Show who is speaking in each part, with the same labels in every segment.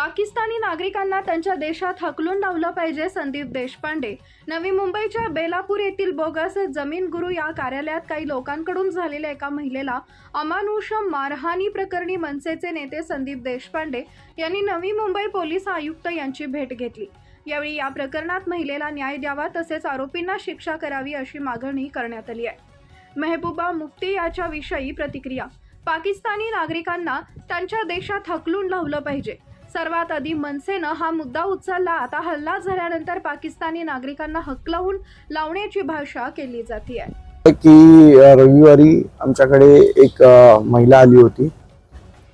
Speaker 1: पाकिस्तानी नागरिकांना त्यांच्या देशात हकलून लावलं पाहिजे संदीप देशपांडे. नवी मुंबईच्या बेलापूर येथील बोगस जमीन गुरु या कार्यालयात काही लोकांकडून झालेल्या एका महिलेला अमानुष मारहाणी प्रकरणी मनसेचे नेते संदीप देशपांडे यांनी नवी मुंबई पोलीस आयुक्त यांची भेट घेतली. यावेळी या प्रकरणात महिलेला न्याय द्यावा तसेच आरोपींना शिक्षा करावी अशी मागणी करण्यात आली आहे. मेहबूबा मुफ्ती याच्या विषयी प्रतिक्रिया. पाकिस्तानी नागरिकांना त्यांच्या देशात हकलून लावलं पाहिजे. सर्वात आधी मनसेनं हा मुद्दा उचलला. आता हल्ला झाल्यानंतर पाकिस्तानी नागरिकांना हकलवून लावण्याची भाषा केली जाते
Speaker 2: की रविवारी आमच्याकडे एक महिला आली होती.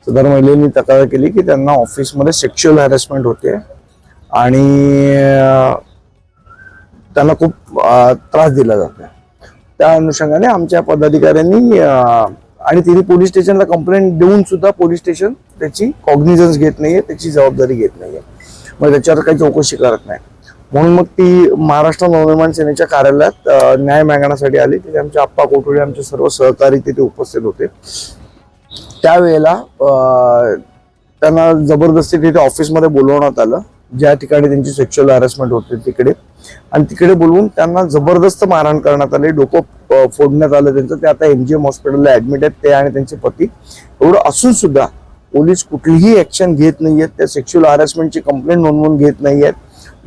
Speaker 2: सदर महिलेने तक्रार केली की त्यांना ऑफिसमध्ये सेक्शुअल हॅरेसमेंट होते. आणि त्यांना खूप त्रास दिला जातो त्या अनुषंगाने आमच्या पदाधिकाऱ्यांनी आणि तिने पोलीस स्टेशनला कंप्लेंट देऊन सुद्धा पोलीस स्टेशन त्याची कॉग्निझन्स घेत नाहीये त्याची जबाबदारी घेत नाहीये. मग त्याच्यावर काही चौकशी करत नाही. म्हणून मग ती महाराष्ट्र नवनिर्माण सेनेच्या कार्यालयात न्याय मागण्यासाठी आली. तिथे आमचे आप्पा कोठोळे आमचे सर्व सहकारी तिथे उपस्थित होते. त्यावेळेला त्यांना जबरदस्ती तिथे ऑफिसमध्ये बोलवण्यात आलं. ज्या ठिकाणी त्यांची सेक्शुअल हॅरेसमेंट होते तिकडे. आणि तिकडे बोलवून त्यांना जबरदस्त मारहाण करण्यात आले. डोकं फोडण्यात आलं त्यांचं. ते आता एमजीएम हॉस्पिटलला ऍडमिट आहेत ते आणि त्यांचे पती. एवढं असून सुद्धा पोलीस कुठलीही ऍक्शन घेत नाहीयेत. त्या सेक्शुअल हॅरेसमेंटची कंप्लेंट नोंदवून घेत नाहीयेत.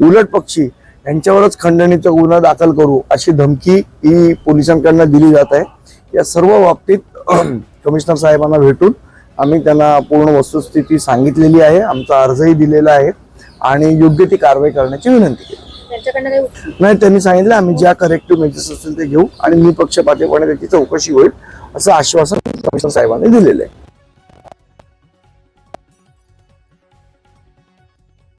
Speaker 2: उलट पक्षी यांच्यावरच खंडणीचा गुन्हा दाखल करू अशी धमकी ही पोलिसांकडनं दिली जात आहे. या सर्व बाबतीत कमिशनर साहेबांना भेटून आम्ही त्यांना पूर्ण वस्तुस्थिती सांगितलेली आहे. आमचा अर्जही दिलेला आहे आणि योग्य ती कारवाई करण्याची विनंती केली.
Speaker 3: त्यांच्याकडनं काही उत्तर
Speaker 2: नाही त्यांनी सांगितलं आम्ही ज्या करेक्टिव्ह मेजर्स असतील ते घेऊ आणि निपक्षपातीपणे त्याची चौकशी होईल असं आश्वासन कमिशनर साहेबांनी दिलेलं आहे.